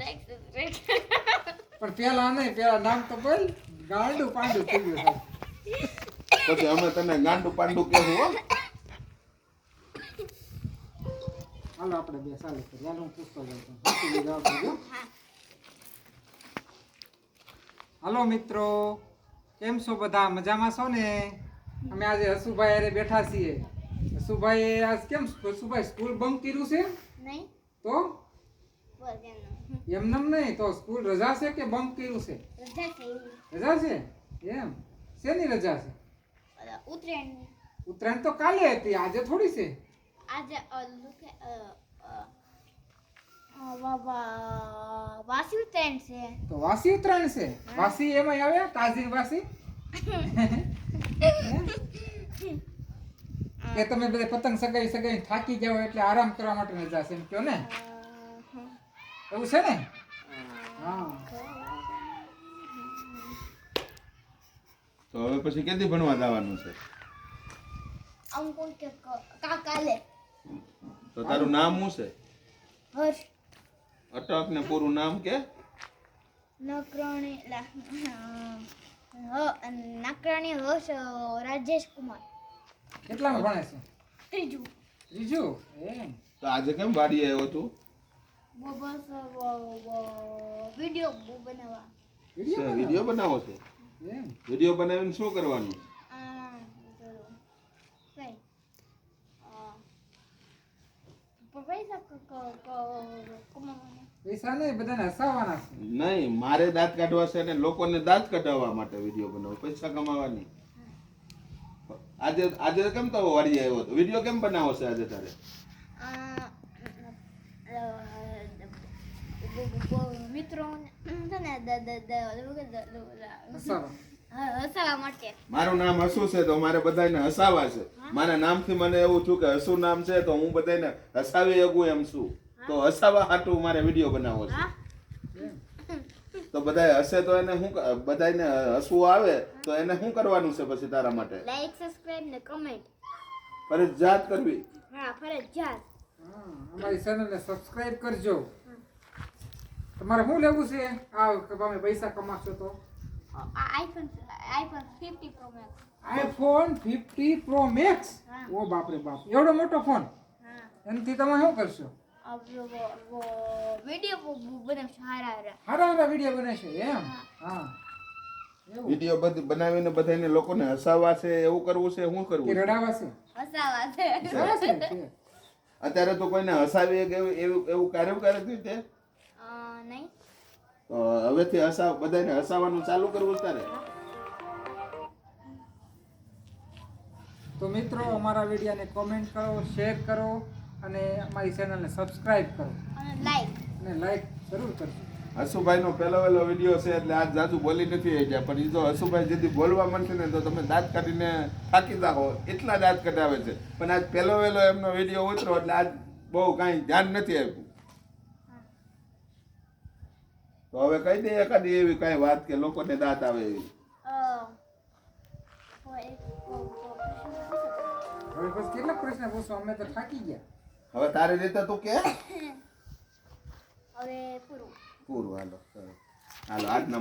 Like subscribe પણ પેલા નહીં પેલા નામ તો બોલ ગાંડું પાંડું થઈ ગયું સાહેબ. પછી અમે તને ગાંડુ પાંડુ કહેવું હો હાલો આપણે બે ચાલુ કરીએ હાલો હું પૂછતો જાઉં છું. સાચી જવાબ દેજો. હાલો મિત્રો કેમ છો બધા મજામાં છો ને અમે આજે હસુભાઈ હારે બેઠા છીએ હસુભાઈ આજ કેમ હસુભાઈ સ્કૂલ બંક કર્યું છે નહીં તો બોલ એમનું એમનેમ નહીં તો સ્કૂલ રજા છે કે બંક કર્યું છે રજા થઈ રજા છે એમ શેની રજા છે ઉત્તરાયણની ઉત્તરાયણ તો કાલે હતી આજે થોડી છે આજે ઓલું કે અ, અ, અ, વા- વા- વાસી ઉત્તરાયણ છે તો વાસી ઉત્તરાયણ છે વાસી એમાં આવે તાજી વાસી કે તમે બધા પતંગ સગાઈ સગાઈ થાકી જાવ એટલે આરામ કરવા માટે રજા છે એમ કયો ને અ, હમ. એવું છે ને? હા. તો હવે પછી ક્યાંથી ભણવા જવાનું છે? આમ કોણ કા કાલે તો તારું નામ શું છે? હર્ષ. અટક ને પૂરું નામ કે? નકરાણી લા હ નકરાણી હર્ષ રાજેશ કુમાર. કેટલામાં ભણે છે? ત્રીજું. ત્રીજું? એમ. તો આજે કેમ વાડીએ આવ્યો તું? બસ વીડિયો બનાવવા. વીડિયો વીડિયો બનાવો છે. એમ. બનાવીને શું કરવાનું? પૈસા નહીં બધાને હસાવવાના છે. નહીં મારે દાંત કાઢવા છે ને લોકોને દાંત કઢાવવા માટે વીડિયો બનાવો. પૈસા કમાવાની. આજે આજે કેમ તો વાડી આવ્યો હતો? વીડિયો કેમ બનાવો છે આજે તારે આ, અ, બ- બ- મિત્રો છે ને દ- દ- દ- ઓલું કે દ- દ- હસાવા હ- હસાવવા માટે મારું નામ હસુ છે તો મારે બધાને હસાવા છે. મારા નામથી મને એવું થયું કે હસુ નામ છે તો હું બધાને હસાવી શકું એમ છું. તો હસાવા હાટું મારે વીડિયો બનાવવો છે. તો બધા હસે તો એને શું બધાને હસવું આવે તો એને શું કરવાનું છે પછી તારા માટે? લાઈક સબસ્ક્રાઇબ ને કમેન્ટ ફરજિયાત કરવી. હા ફરજિયાત. અમારી ચેનલને સબસ્ક્રાઇબ કરજો. તમારે શું લેવું છે? આ તમે પૈસા કમાશો તો. IPhone iPhone fifty pro max iPhone fifty pro max ઓ બાપ રે બાપ. એવડો મોટો ફોન હા. એનાથી તમે શું કરશો? વીડિયો બનાવશું હારા હારા. વીડિયો બનશે એમ? હા. વીડિયો બનાવીને બધાને લોકોને હસાવા છે એવું કરવું છે શું કરવું છે? રડાવા છે? હસાવા. અત્યારે તો કોઈને હસાવી એવું એવું કાર્ય કરે છે નહીં? હવેથી હસાવ બધાને હસાવવાનું ચાલુ કરવું તારે તો મિત્રો અમારા વિડીયોને કોમેન્ટ કરો શેર કરો અને અમારી ચેનલને સબસ્ક્રાઇબ કરો. અને લાઈક અને લાઈક જરૂર કરજો. હસુભાઈ નો પહેલો વહેલો વીડિયો છે એટલે આજ જાજુ બોલી નથી આવી ગયા પણ એ જો હસુભાઈ જેથી બોલવા મળશે ને તો તમે દાંત કાઢીને થાકી જાઓ એટલા દાંત કઢાવે છે. પણ આજ પહેલો વહેલો એમનો વીડિયો ઉતરો એટલે આજ બહુ કાંઈ ધ્યાન નથી આપ્યું. તો હવે કહી દે એકાદી એવી કાંઈ વાત કે લોકોને દાંત આવે એવી. અ, કોઈ એક કો- કો- પ્રશ્ન પૂછી. શકો? હવે બસ કેટલા પ્રશ્ન પૂછો? અમે તો થાકી ગયા. હવે તારી રીતે તું કે? હવે પૂરું. પૂરું હાલો હાલો આજના